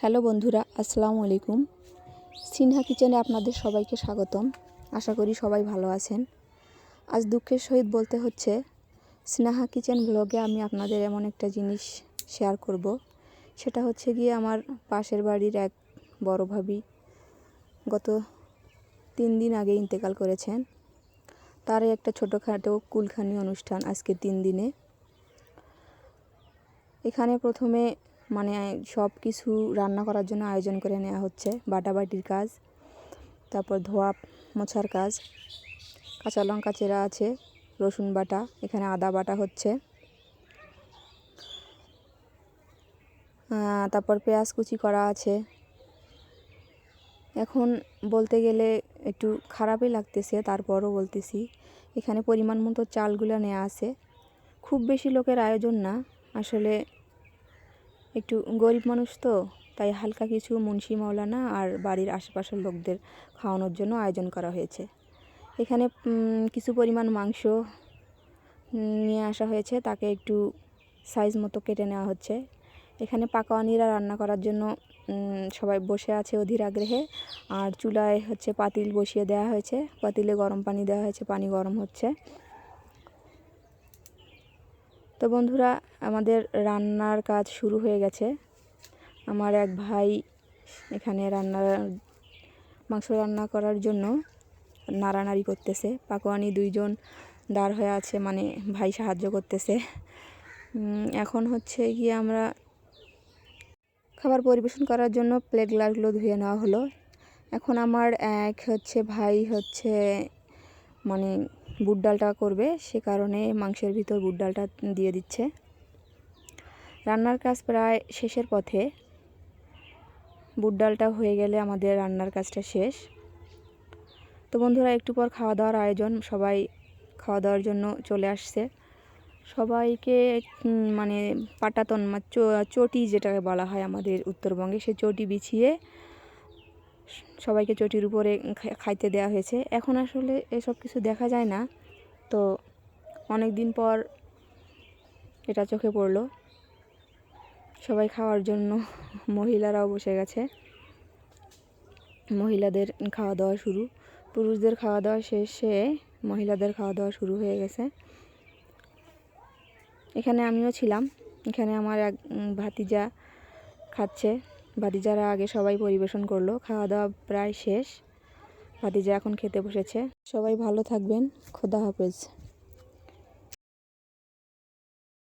Hello বন্ধুরা, আসসালামু আলাইকুম। সিনহা কিচেনে আপনাদের সবাইকে স্বাগতম। আশা করি সবাই ভালো আছেন। আজ দুঃখের সহিত বলতে হচ্ছে, স্নেহা কিচেন ব্লগে আমি আপনাদের এমন একটা জিনিস শেয়ার করব। সেটা হচ্ছে গিয়ে আমার পাশের বাড়ির এক বড় ভাবি গত তিন দিন আগে ইন্তেকাল করেছেন। তারই একটা ছোটোখাটো কুলখানি অনুষ্ঠান আজকে তিন দিনে। এখানে প্রথমে মানে সব কিছু রান্না করার জন্য আয়োজন করে নেওয়া হচ্ছে বাটাবাটির কাজ, তারপর ধোয়া মোছার কাজ, কাঁচা লঙ্কা চেরা আছে, রসুন বাটা, এখানে আদা বাটা হচ্ছে। তারপর পেঁয়াজ কুচি করা আছে। এখন বলতে গেলে একটু খারাপই লাগতেছে, তারপরও বলতেছি, এখানে পরিমাণ মতো চালগুলো নেওয়া আছে। খুব বেশি লোকের আয়োজন না, আসলে একটু গরিব মানুষ তো, তাই হালকা কিছু মুন্সি মাওলানা আর বাড়ির আশেপাশের লোকদের খাওয়ানোর জন্য আয়োজন করা হয়েছে। এখানে কিছু পরিমাণ মাংস নিয়ে আসা হয়েছে। তাকে একটু সাইজ মতো কেটে নেওয়া হচ্ছে। এখানে পাকাওয়ানিরা রান্না করার জন্য সবাই বসে আছে অধীর আগ্রহে। আর চুলায় হচ্ছে পাতিল বসিয়ে দেওয়া হয়েছে। পাতিলে গরম পানি দেওয়া হয়েছে, পানি গরম হচ্ছে। তো বন্ধুরা, আমাদের রান্নার কাজ শুরু হয়ে গেছে। আমার এক ভাই এখানে রান্নার মাংস রান্না করার জন্য নাড়ানাড়ি করতেছে। পাকোয়ানি দুইজন দাঁড় হয়ে আছে মানে ভাই সাহায্য করতেছে। এখন হচ্ছে গিয়ে আমরা খাবার পরিবেশন করার জন্য প্লেট গ্লাসগুলো ধুয়ে নেওয়া হলো। এখন আমার এক হচ্ছে ভাই হচ্ছে মানে বুট ডালটা করবে, সে কারণে মাংসের ভিতর বুট ডালটা দিয়ে দিচ্ছে। রান্নার কাজ প্রায় শেষের পথে। বুট ডালটা হয়ে গেলে আমাদের রান্নার কাজটা শেষ। তো বন্ধুরা, একটু পর খাওয়া দাওয়ার আয়োজন, সবাই খাওয়া দাওয়ার জন্য চলে আসছে। সবাইকে মানে পাটাতন চটি যেটাকে বলা হয় আমাদের উত্তরবঙ্গে, সে চটি বিছিয়ে সবাইকে চটির উপরে খাইতে দেওয়া হয়েছে। এখন আসলে এসব কিছু দেখা যায় না। তো অনেক দিন পর এটা চোখে পড়ল। সবাই খাওয়ার জন্য মহিলারাও বসে গেছে। মহিলাদের খাওয়া দাওয়া শুরু। পুরুষদের খাওয়া দাওয়া শেষে মহিলাদের খাওয়া দাওয়া শুরু হয়ে গেছে। এখানে আমিও ছিলাম। এখানে আমার এক ভাতিজা খাচ্ছে। ভাতিজারা আগে সবাই পরিবেশন করল খাওয়া দাওয়া প্রায় শেষ। ভাতিজা এখন খেতে বসেছে। সবাই ভালো থাকবেন, খোদা হাফেজ।